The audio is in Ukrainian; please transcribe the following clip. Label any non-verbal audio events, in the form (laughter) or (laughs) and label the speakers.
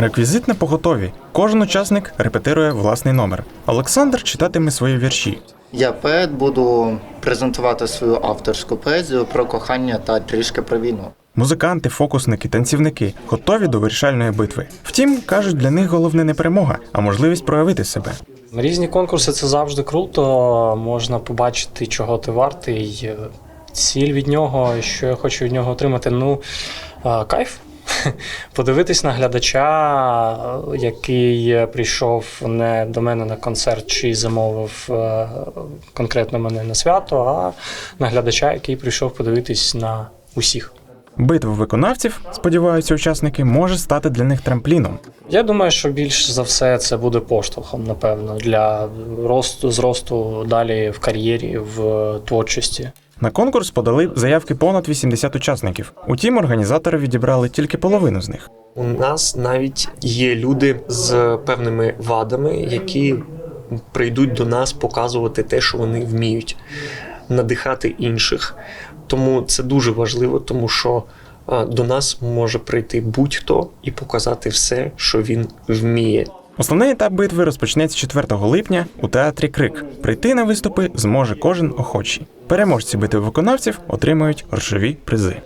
Speaker 1: Реквізит на поготові. Кожен учасник репетирує власний номер. Олександр читатиме свої вірші.
Speaker 2: Я поет буду презентувати свою авторську поезію про кохання та трішки про війну.
Speaker 1: Музиканти, фокусники, танцівники готові до вирішальної битви. Втім, кажуть, для них головне не перемога, а можливість проявити себе.
Speaker 3: Різні конкурси це завжди круто. Можна побачити, чого ти вартий, е, ціль від нього, що я хочу від нього отримати. Ну, е, кайф. (laughs) Подивитись на глядача, який прийшов не до мене на концерт чи замовив е, конкретно мене на свято, а на глядача, який прийшов подивитись на усіх.
Speaker 1: Битва виконавців, сподіваються учасники, може стати для них трампліном.
Speaker 3: Я думаю, що більш за все це буде поштовхом, напевно, для росту зросту далі в кар'єрі, в творчості.
Speaker 1: На конкурс подали заявки понад 80 учасників. Утім, організатори відібрали тільки половину з них.
Speaker 4: У нас навіть є люди з певними вадами, які прийдуть до нас показувати те, що вони вміють, надихати інших. Тому це дуже важливо, тому що до нас може прийти будь-хто і показати все, що він вміє.
Speaker 1: Основний етап битви розпочнеться 4 липня у театрі Крик. Прийти на виступи зможе кожен охочий. Переможці битви виконавців отримають грошові призи.